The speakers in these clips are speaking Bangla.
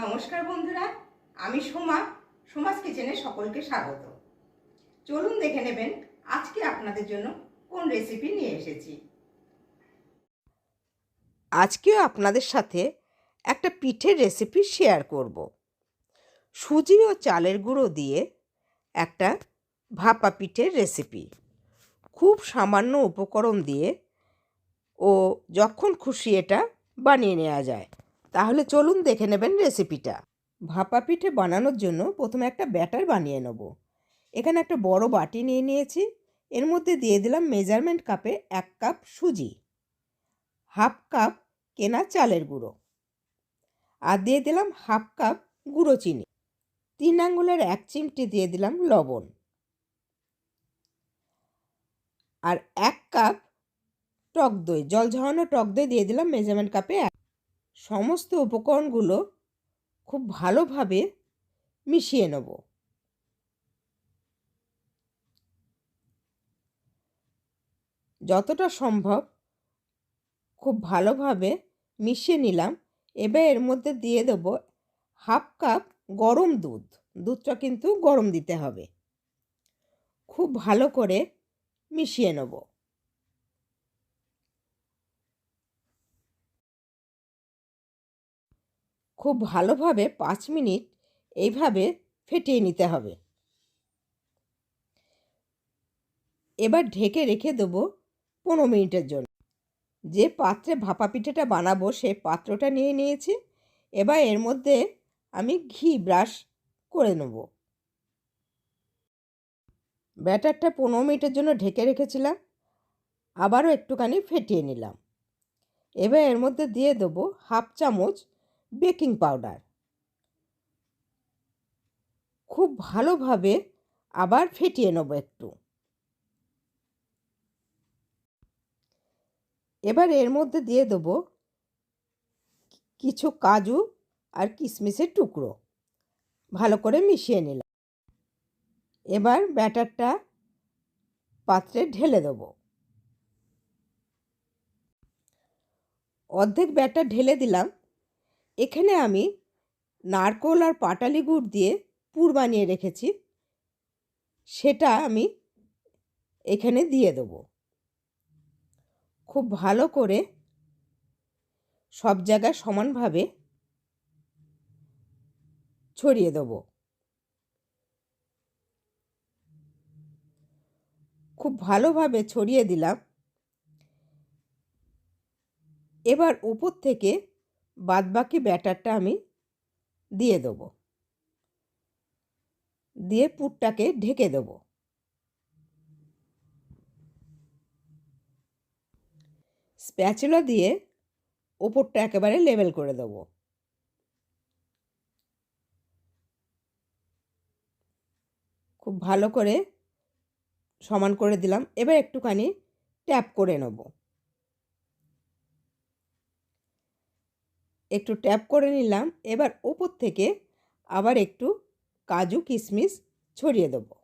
নমস্কার বন্ধুরা, আমি সোমা, সোমাস কিচেনে সকলকে স্বাগত। চলুন দেখে নেবেন আজকে আপনাদের জন্য কোন রেসিপি নিয়ে এসেছি। আজকেও আপনাদের সাথে একটা পিঠের রেসিপি শেয়ার করব। সুজি ও চালের গুঁড়ো দিয়ে একটা ভাপা পিঠের রেসিপি খুব সামান্য উপকরণ দিয়ে ও যখন খুশি এটা বানিয়ে নেওয়া যায়। তাহলে চলুন দেখে নেবেন রেসিপিটা ভাপা পিঠে বানানোর জন্য প্রথমে একটা ব্যাটার বানিয়ে নেব। এখানে একটা বড় বাটি নিয়ে নিয়েছি। এর মধ্যে দিয়ে দিলাম মেজারমেন্ট কাপে এক কাপ সুজি হাফ কাপ কেনা চালের গুঁড়ো আর দিয়ে দিলাম হাফ কাপ গুঁড়ো চিনি। তিন আঙ্গুলের এক চিমটি দিয়ে দিলাম লবণ আর এক কাপ টক দই, জল ঝরানো টক দই দিয়ে দিলাম মেজারমেন্ট কাপে এক সমস্ত উপকরণগুলো খুব ভালোভাবে মিশিয়ে নেব। যতটা সম্ভব খুব ভালোভাবে মিশিয়ে নিলাম। এবার এর মধ্যে দিয়ে দেব হাফ কাপ গরম দুধ। দুধটা কিন্তু গরম দিতে হবে। খুব ভালো করে মিশিয়ে নেব। খুব ভালোভাবে পাঁচ মিনিট এইভাবে ফেটিয়ে নিতে হবে। এবার ঢেকে রেখে দেবো পনেরো মিনিটের জন্য। যে পাত্রে ভাপা পিঠেটা বানাবো সেই পাত্রটা নিয়ে নিয়েছি। এবার এর মধ্যে আমি ঘি ব্রাশ করে নেব। ব্যাটারটা পনেরো মিনিটের জন্য ঢেকে রেখেছিলাম, আবারও একটুখানি ফেটিয়ে নিলাম। এবার এর মধ্যে দিয়ে দেবো হাফ চামচ বেকিং পাউডার। খুব ভালোভাবে আবার ফেটিয়ে নেব একটু। এবার এর মধ্যে দিয়ে দেবো কিছু কাজু আর কিশমিশের টুকরো। ভালো করে মিশিয়ে নিলাম। এবার ব্যাটারটা পাত্রে ঢেলে দেবো। অর্ধেক ব্যাটার ঢেলে দিলাম। এখানে আমি নারকোল আর পাটালি গুড় দিয়ে পুর বানিয়ে রেখেছি। সেটা আমি এখানে দিয়ে দেবো। খুব ভালো করে সব জায়গায় সমানভাবে ছড়িয়ে দেবো। খুব ভালোভাবে ছড়িয়ে দিলাম। এবার উপর থেকে বাদবাকি ব্যাটারটা আমি দিয়ে দেবো। দিয়ে পুরটাকে ঢেকে দেবো। স্প্যাচুলা দিয়ে ওপরটা একেবারে লেবেল করে দেবো। খুব ভালো করে সমান করে দিলাম। এবার একটুখানি ট্যাপ করে নেব। একটু ট্যাপ করে নিলাম, এবার ওপর থেকে আবার একটু কাজু কিশমিশ ছড়িয়ে দেবো।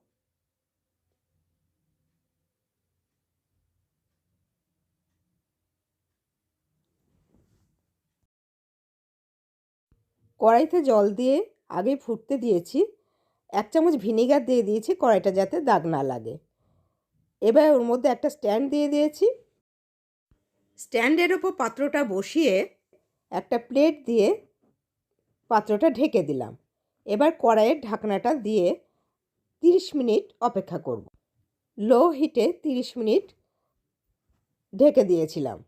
কড়াইতে জল দিয়ে আগে ফুটতে দিয়েছি, এক চামচ ভিনিগার দিয়ে দিয়েছি কড়াইটা যাতে দাগ না লাগে। এবার ওর মধ্যে একটা স্ট্যান্ড দিয়ে দিয়েছি। স্ট্যান্ডের ওপর পাত্রটা বসিয়ে একটা প্লেট দিয়ে পাত্রটা ঢেকে দিলাম। এবার কড়াইয়ের ঢাকনাটা দিয়ে তিরিশ মিনিট অপেক্ষা করব। লো হিটে তিরিশ মিনিট ঢেকে দিয়েছিলাম।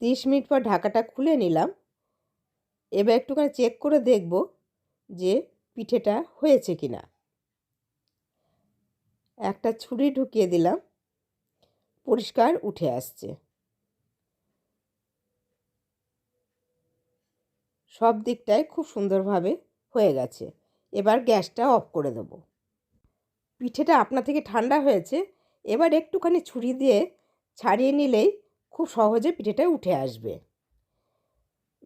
তিরিশ মিনিট পর ঢাকাটা খুলে নিলাম। এবার একটুখানি চেক করে দেখব যে পিঠেটা হয়েছে কি না একটা ছুরি ঢুকিয়ে দিলাম। পরিষ্কার উঠে আসছে। সব দিকটাই খুব সুন্দরভাবে হয়ে গেছে। এবার গ্যাসটা অফ করে দেব। পিঠেটা আপনা থেকে ঠান্ডা হয়েছে, এবার একটুখানি ছুরি দিয়ে ছাড়িয়ে নিলেই খুব সহজে পিঠেটা উঠে আসবে।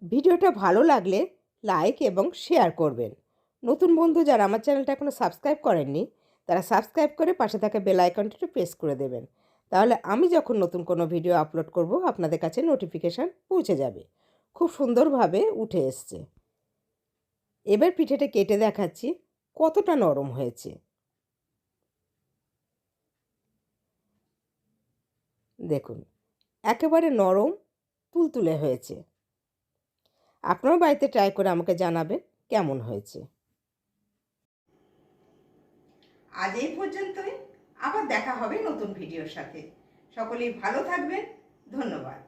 ভিডিওটা ভালো লাগলে লাইক এবং শেয়ার করবেন। নতুন বন্ধু যারা আমার চ্যানেলটা এখনও সাবস্ক্রাইব করেননি, তারা সাবস্ক্রাইব করে পাশে থাকা বেল আইকনটা প্রেস করে দেবেন। তাহলে আমি যখন নতুন কোনো ভিডিও আপলোড করব, আপনাদের কাছে নোটিফিকেশান পৌঁছে যাবে। খুব সুন্দরভাবে উঠে এসছে। এবার পিঠেটা কেটে দেখাচ্ছি কতটা নরম হয়েছে। দেখুন, একেবারে নরম, তুলতুলে হয়েছে। আপনারাও বাড়িতে ট্রাই করে আমাকে জানাবেন কেমন হয়েছে। আজ এই পর্যন্তই, আবার দেখা হবে নতুন ভিডিওর সাথে। সকলেই ভালো থাকবেন, ধন্যবাদ।